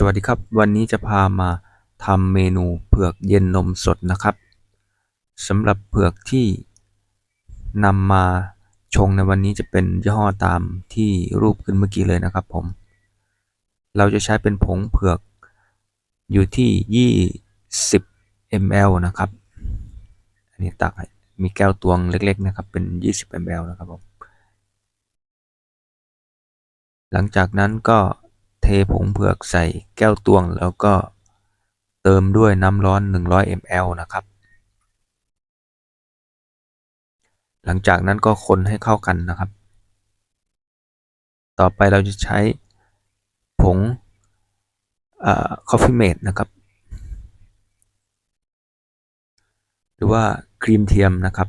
สวัสดีครับ วันนี้จะพามาทำเมนูเผือกเย็นนมสดนะครับสำหรับเผือกที่นำมาชงในวันนี้จะเป็นยี่ห้อตามที่รูปขึ้นเมื่อกี้เลยนะครับผม เราจะใช้เป็นผงเผือกอยู่ที่ 20 ml นะครับอันนี้ตักมีแก้วตวงเล็กๆนะครับเป็น 20 ml นะครับผมหลังจากนั้นก็ ทผงเผือกใส่แก้วตวง แล้วก็เติมด้วยน้ำร้อน 100 ml นะครับ หลังจากนั้นก็คนให้เข้ากันนะครับ ต่อไปเราจะใช้ผงคอฟฟี่เมดนะครับ หรือว่าครีมเทียมนะครับ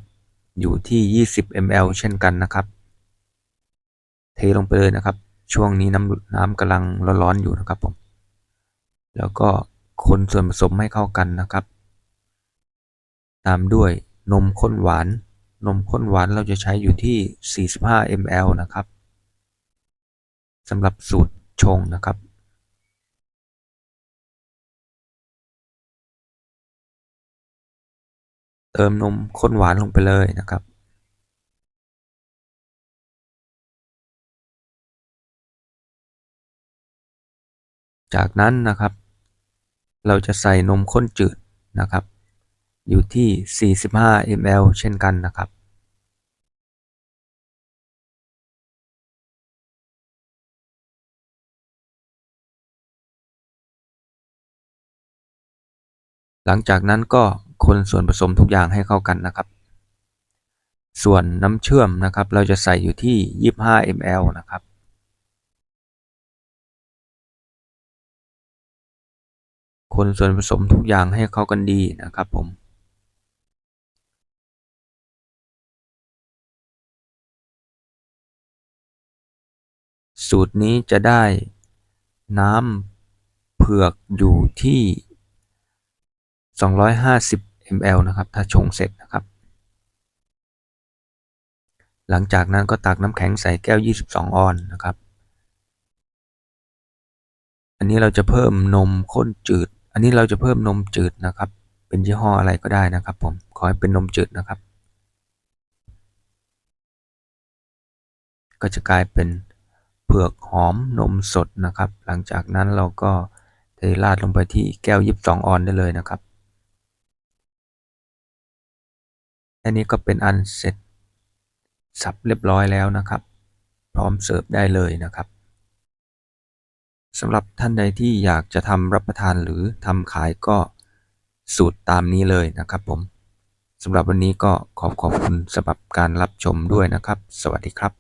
อยู่ที่ 20 ml เช่นกันนะครับ เทลงไปเลยนะครับ ช่วงนี้น้ำน้ำกำลังร้อนๆอยู่นะครับผม แล้วก็คนส่วนผสมให้เข้ากันนะครับ ตามด้วยนมข้นหวาน นมข้นหวานเราจะใช้อยู่ที่ 45 ml นะครับสำหรับสูตรชงนะครับ เติมนมข้นหวานลงไปเลยนะครับ จากนั้นนะครับ เราจะใส่นมข้นจืดนะครับ อยู่ที่ 45 ml เช่นกันนะครับหลังจากนั้นก็คนส่วนผสมทุกอย่างให้เข้ากันนะครับ ส่วนน้ำเชื่อมนะครับ เราจะใส่อยู่ที่ 25 ml นะครับ คนส่วนผสมทุกอย่างให้เข้ากันดีนะครับผมสูตรนี้จะได้น้ำเผือกอยู่ที่ 250 ml นะครับ ถ้าชงเสร็จนะครับ หลังจากนั้นก็ตักน้ำแข็งใส่แก้ว 22 ออนนะครับ อันนี้เราจะเพิ่มนมข้นจืด นนี้เราจะเพิ่มนมจืดนะครับ เป็นยี่ห้ออะไรก็ได้นะครับ ผม ขอให้เป็นนมจืดนะครับ ก็จะกลายเป็นเผือกหอมนมสดนะครับ หลังจากนั้นเราก็เทราดลงไปที่แก้ว22ออนได้เลยนะครับอันนี้ก็เป็นอันเสร็จสับเรียบร้อยแล้วนะครับ พร้อมเสิร์ฟได้เลยนะครับ สำหรับท่านใดที่อยากจะทำรับประทานหรือทำขายก็สูตรตามนี้เลยนะครับผมสำหรับวันนี้ก็ขอบขอบคุณสำหรับการรับชมด้วยนะครับ สวัสดีครับ